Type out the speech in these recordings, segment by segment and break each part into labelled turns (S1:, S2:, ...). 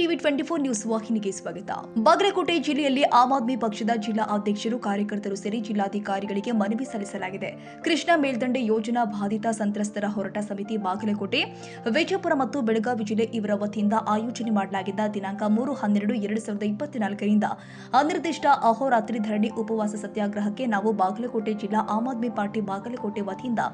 S1: TV twenty four news ವಾಹಿನಿಗೆ ಸ್ವಾಗತ. ಬಾಗಲಕೋಟೆ ಜಿಲ್ಲೆಯಲ್ಲಿ ಆಮ್ ಆದ್ಮಿ ಪಕ್ಷದ ಜಿಲ್ಲಾ ಅಧ್ಯಕ್ಷರು, ಕಾರ್ಯಕರ್ತರು ಸೇರಿ ಜಿಲ್ಲಾಧಿಕಾರಿಗಳಿಗೆ ಮನವಿ ಸಲ್ಲಿಸಲಾಗಿದೆ. ಕೃಷ್ಣ ಮೇಲ್ದಂಡೆ ಯೋಜನಾ ಬಾಧಿತ ಸಂತ್ರಸ್ತರ ಹೋರಾಟ ಸಮಿತಿ ಬಾಗಲಕೋಟೆ, ವಿಜಯಪುರ ಮತ್ತು ಬೆಳಗಾವಿ ಜಿಲ್ಲೆ ಇವರ ವತಿಯಿಂದ ಆಯೋಜನೆ ಮಾಡಲಾಗಿದ್ದ ದಿನಾಂಕ ಮೂರು ಹನ್ನೆರಡು ಎರಡು ಸಾವಿರದ ಇಪ್ಪತ್ನಾಲ್ಕರಿಂದ ಅನಿರ್ದಿಷ್ಟ ಅಹೋರಾತ್ರಿ ಧರಣಿ ಉಪವಾಸ ಸತ್ಯಾಗ್ರಹಕ್ಕೆ ನಾವು ಬಾಗಲಕೋಟೆ ಜಿಲ್ಲಾ ಆಮ್ ಆದ್ಮಿ ಪಾರ್ಟಿ ಬಾಗಲಕೋಟೆ ವತಿಯಿಂದ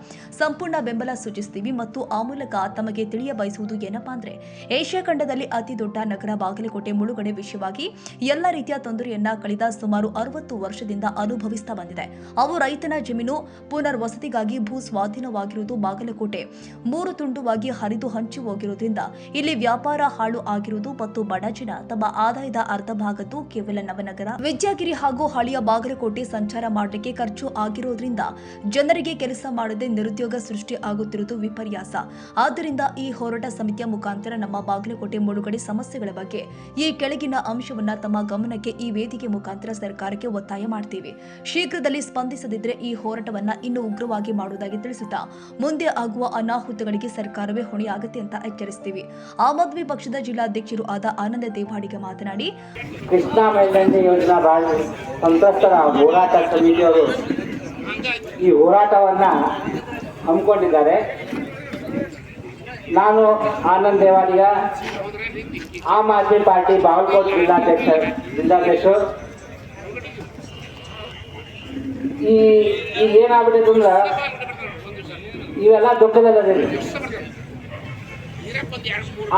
S1: ಸಂಪೂರ್ಣ ಬೆಂಬಲ ಸೂಚಿಸುತ್ತೀವಿ ಮತ್ತು ಆ ಮೂಲಕ ತಮಗೆ ತಿಳಿಯ ಬಯಸುವುದು ಏನಪ್ಪಾ ಅಂದ್ರೆ ಏಷ್ಯಾ ಖಂಡದಲ್ಲಿ ಅತಿ ದೊಡ್ಡ ನಗರ ಬಾಗಲಕೋಟೆ ಮುಳುಗಡೆ ವಿಷಯವಾಗಿ ಎಲ್ಲ ರೀತಿಯ ತೊಂದರೆಯನ್ನ ಕಳೆದ ಸುಮಾರು ಅರವತ್ತು ವರ್ಷದಿಂದ ಅನುಭವಿಸ್ತಾ ಬಂದಿದೆ. ಅವು ರೈತನ ಜಮೀನು, ಪುನರ್ವಸತಿಗಾಗಿ ಭೂ ಸ್ವಾಧೀನವಾಗಿರುವುದು ಬಾಗಲಕೋಟೆ. ಮೂರು ತುಂಡುವಾಗಿ ಹರಿದು ಹಂಚಿ ಹೋಗಿರುವುದರಿಂದ ಇಲ್ಲಿ ವ್ಯಾಪಾರ ಹಾಳು ಆಗಿರುವುದು ಮತ್ತು ಬಡ ಜನ ತಮ್ಮ ಆದಾಯದ ಅರ್ಧ ಭಾಗದ್ದು ಕೇವಲ ನವನಗರ. ವಿದ್ಯಾಗಿರಿ ಹಾಗೂ ಹಳೆಯ ಬಾಗಲಕೋಟೆ ಸಂಚಾರ ಮಾಡಲಿಕ್ಕೆ ಖರ್ಚು ಆಗಿರೋದ್ರಿಂದ ಜನರಿಗೆ ಕೆಲಸ ಮಾಡದೆ ನಿರುದ್ಯೋಗ ಸೃಷ್ಟಿ ಆಗುತ್ತಿರುವುದು ವಿಪರ್ಯಾಸ. ಆದ್ದರಿಂದ ಈ ಹೋರಾಟ ಸಮಿತಿಯ ಮುಖಾಂತರ ನಮ್ಮ ಬಾಗಲಕೋಟೆ ಮುಳುಗಡೆ ಸಮಸ್ಯೆಗಳ ಬಗ್ಗೆ ಈ ಕೆಳಗಿನ ಅಂಶವನ್ನ ತಮ್ಮ ಗಮನಕ್ಕೆ ಈ ವೇದಿಕೆ ಮುಖಾಂತರ ಸರ್ಕಾರಕ್ಕೆ ಒತ್ತಾಯ ಮಾಡ್ತೀವಿ. ಶೀಘ್ರದಲ್ಲಿ ಸ್ಪಂದಿಸದಿದ್ರೆ ಈ ಹೋರಾಟವನ್ನ ಇನ್ನೂ ಉಗ್ರವಾಗಿ ಮಾಡುವುದಾಗಿ ತಿಳಿಸುತ್ತಾ ಮುಂದೆ ಆಗುವ ಅನಾಹುತಗಳಿಗೆ ಸರ್ಕಾರವೇ ಹೊಣೆಯಾಗುತ್ತೆ ಅಂತ ಎಚ್ಚರಿಸ್ತೀವಿ. ಆಮ್ ಆದ್ಮಿ ಪಕ್ಷದ ಜಿಲ್ಲಾಧ್ಯಕ್ಷರು ಆದ ಆನಂದ ದೇವಾಡಿಗ ಮಾತನಾಡಿ
S2: ಸಂತ್ರಸ್ತರ ಹೋರಾಟ ಸಮಿತಿಯವರು ಈ ಹೋರಾಟವನ್ನ ಹಮ್ಮಿಕೊಂಡಿದ್ದಾರೆ. ನಾನು ಆನಂದ್ ದೇವಾಡಿಗ ಆಮ್ ಆದ್ಮಿ ಪಾರ್ಟಿ ಬಾಗಲಕೋಟೆ ಜಿಲ್ಲಾಧ್ಯಕ್ಷ ಜಿಲ್ಲಾಧ್ಯಕ್ಷರು. ಈ ಈಗ ಏನಾಗ್ಬಿಟ್ಟಿದೆ ಅಂದ್ರೆ ಇವೆಲ್ಲ ದುಃಖದಲ್ಲದಿರಿ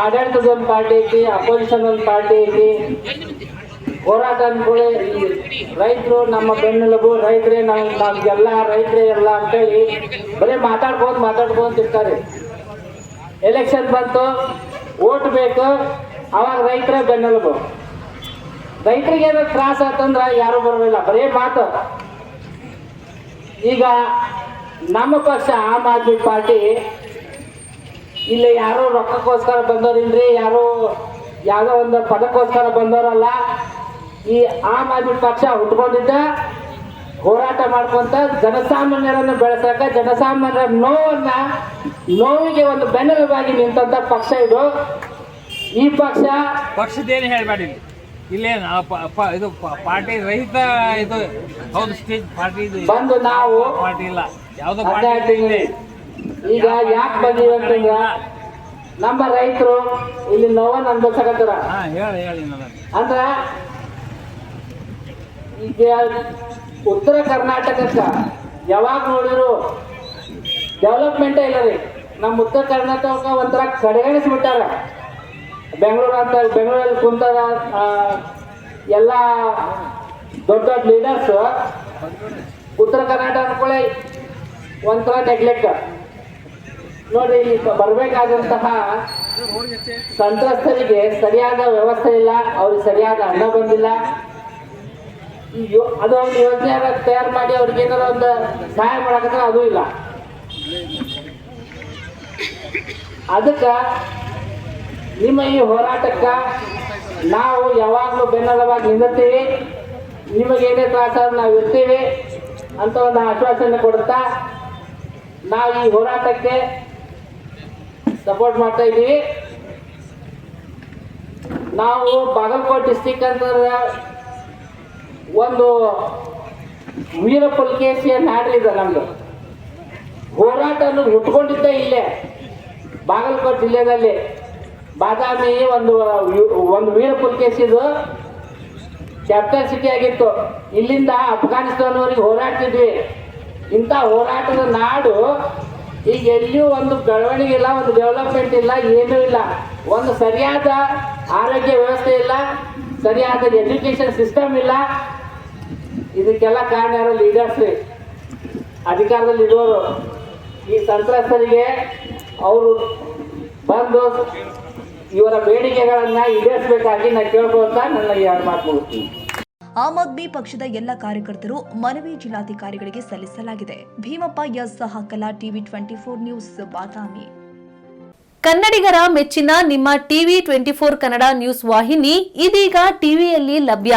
S2: ಆಡಳಿತದ ಒಂದು ಪಾರ್ಟಿ ಐತಿ ಅಪೋಸಿಷನ್ ಒಂದು ಪಾರ್ಟಿ ಐತಿ. ಹೋರಾಟ ಅಂದ್ಕೊಳ್ಳಿ ರೈತರು ನಮ್ಮ ಬೆನ್ನೆಲುಬು, ರೈತರೇ ನಾವು ನಮ್ಗೆಲ್ಲ ರೈತರೇ ಎಲ್ಲ ಅಂತೇಳಿ ಬರೀ ಮಾತಾಡ್ಬೋದು ಮಾತಾಡ್ಬೋದು ಇರ್ತಾರೆ. ಎಲೆಕ್ಷನ್ ಬಂತು ಓಟ್ ಬೇಕು. ಅವಾಗ ರೈತರ ಬೆನ್ನೆಲುಬು. ರೈತರಿಗೆ ಏನೋ ತ್ರಾಸ ಆತಂದ್ರೆ ಯಾರು ಬರೋದಿಲ್ಲ, ಬರೀ ಮಾತು. ಈಗ ನಮ್ಮ ಪಕ್ಷ ಆಮ್ ಆದ್ಮಿ ಪಾರ್ಟಿ, ಇಲ್ಲಿ ಯಾರು ರೊಕ್ಕಕ್ಕೋಸ್ಕರ ಬಂದವರಿಲ್ರಿ, ಯಾರು ಯಾವುದೋ ಒಂದು ಪದಕ್ಕೋಸ್ಕರ ಬಂದವರಲ್ಲ. ಈ ಆಮ್ ಆದ್ಮಿ ಪಕ್ಷ ಹುಟ್ಕೊಂಡಿದ್ದ ಹೋರಾಟ ಮಾಡ್ಕೊಂತ ಜನಸಾಮಾನ್ಯರನ್ನು ಬೆಳೆಸಕ, ಜನಸಾಮಾನ್ಯರ ನೋವನ್ನ, ನೋವಿಗೆ ಒಂದು ಬೆನ್ನೆಲುಬಾಗಿ ನಿಂತಂತ ಪಕ್ಷ ಇದು. ಈ ಪಕ್ಷ
S3: ಪಕ್ಷದೇನು ಹೇಳ್ಬೇಡಿ ಇಲ್ಲಿ. ಇದು ಪಾರ್ಟಿ ರಹಿತ ಇದು ಹೌದು ಸ್ಟೇಜ್ ಪಾರ್ಟಿ ಇದು
S2: ಬಂದು ನಾವು
S3: ಪಾರ್ಟಿ ಇಲ್ಲ. ಯಾವುದೋ ಪಾರ್ಟಿ
S2: ಈಗ ಯಾಕೆ ಬಂದೀವಿ ಅಂತಂದ್ರ ನಮ್ಮ ರೈತರು ಇಲ್ಲಿ ನೋವನ್ನ ಅನ್ಭವಿಸಕತ್ತಾರ.
S3: ಹಾ ಹೇಳಿ ಹೇಳಿ ಅಂದ್ರೆ
S2: ಅಂದ್ರ ಈಗ ಉತ್ತರ ಕರ್ನಾಟಕಕ್ಕ ಯಾವಾಗ ನೋಡಿದ್ರು ಡೆವಲಪ್ಮೆಂಟೇ ಇಲ್ಲ ರೀ. ನಮ್ಮ ಉತ್ತರ ಕರ್ನಾಟಕ ಒಂಥರ ಕಡೆಗಣಿಸ್ಬಿಟ್ಟಾರ. ಬೆಂಗಳೂರು ಅಂತ ಬೆಂಗಳೂರಲ್ಲಿ ಕುಂತಾರ ಎಲ್ಲ ದೊಡ್ಡ ದೊಡ್ಡ ಲೀಡರ್ಸ್ ಉತ್ತರ ಕರ್ನಾಟಕ ಅನ್ಕೊಳ್ಳಿ ಒಂಥರ ನೆಗ್ಲೆಕ್ಟ್ ನೋಡಿ ಇಲ್ಲಿ ಬರಬೇಕಾದಂತಹ ಸಂತ್ರಸ್ತರಿಗೆ ಸರಿಯಾದ ವ್ಯವಸ್ಥೆ ಇಲ್ಲ, ಅವ್ರಿಗೆ ಸರಿಯಾದ ಅನ್ನ ಬಂದಿಲ್ಲ. ಅದು ಒಂದು ಯೋಜನೆ ತಯಾರು ಮಾಡಿ ಅವ್ರಿಗೆ ಏನಾರ ಒಂದು ಸಹಾಯ ಮಾಡಕತ್ರ ಅದು ಇಲ್ಲ. ಅದಕ್ಕೆ ನಿಮ್ಮ ಈ ಹೋರಾಟಕ್ಕ ನಾವು ಯಾವಾಗಲೂ ಬೆನ್ನಲವಾಗಿ ನಿಮಗೆ ಏನೇ ತ್ರಾಸ ನಾವು ಇರ್ತೀವಿ ಅಂತ ಒಂದು ಆಶ್ವಾಸನೆ ಕೊಡುತ್ತಾ ನಾವು ಈ ಹೋರಾಟಕ್ಕೆ ಸಪೋರ್ಟ್ ಮಾಡ್ತಾ ಇದ್ದೀವಿ. ನಾವು ಬಾಗಲಕೋಟೆ ಡಿಸ್ಟಿಕ್ ಅಂತ ಒಂದು ವೀರ ಪುಲ್ಕೇಶಿಯ ನಾಡಲಿದೆ ನಮ್ದು. ಹೋರಾಟ ಅನ್ನೋದು ಹುಟ್ಕೊಂಡಿದ್ದೇ ಇಲ್ಲೇ ಬಾಗಲಕೋಟೆ ಜಿಲ್ಲೆಯಲ್ಲಿ. ಬಾದಾಮಿ ಒಂದು ಒಂದು ವೀರ ಪುಲ್ಕೇಶಿದು ಕ್ಯಾಪಿಟಲ್ ಸಿಟಿ ಆಗಿತ್ತು. ಇಲ್ಲಿಂದ ಅಫ್ಘಾನಿಸ್ತಾನವರಿಗೆ ಹೋರಾಡ್ತಿದ್ವಿ. ಇಂಥ ಹೋರಾಟದ ನಾಡು, ಈಗ ಎಲ್ಲಿಯೂ ಒಂದು ಬೆಳವಣಿಗೆ ಇಲ್ಲ, ಒಂದು ಡೆವಲಪ್ಮೆಂಟ್ ಇಲ್ಲ, ಏನೂ ಇಲ್ಲ. ಒಂದು ಸರಿಯಾದ ಆರೋಗ್ಯ ವ್ಯವಸ್ಥೆ ಇಲ್ಲ, ಸರಿಯಾದ ಎಜುಕೇಶನ್ ಸಿಸ್ಟಮ್ ಇಲ್ಲ. ಇದಕ್ಕೆಲ್ಲ ಕಾರಣ ಯಾರು? ಲೀಡರ್ಸ್ ರೀ. ಅಧಿಕಾರದಲ್ಲಿ ಇರೋರು ಈ ಸಂತ್ರಸ್ತರಿಗೆ ಅವರು ಬಂದು ಇವರ ಬೇಡಿಕೆಗಳನ್ನ ಈಡೇರಿಸಬೇಕಾಗಿ ನಾನು ಕೇಳ್ಕೊಳ್ತಾ ನನ್ನ ಎರಡು ಮಾತು ಮುಗಿಸ್ತೀನಿ.
S1: ಆಮ್ ಆದ್ಮಿ ಪಕ್ಷದ ಎಲ್ಲ ಕಾರ್ಯಕರ್ತರು ಮನವಿ ಜಿಲ್ಲಾಧಿಕಾರಿಗಳಿಗೆ ಸಲ್ಲಿಸಲಾಗಿದೆ. Bhimappa S Hakkala TV twenty four news Badami.
S4: ಕನ್ನಡಿಗರ ಮೆಚ್ಚಿನ ನಿಮ್ಮ TV twenty four Kannada news ವಾಹಿನಿ ಇದೀಗ ಟಿವಿಯಲ್ಲಿ ಲಭ್ಯ.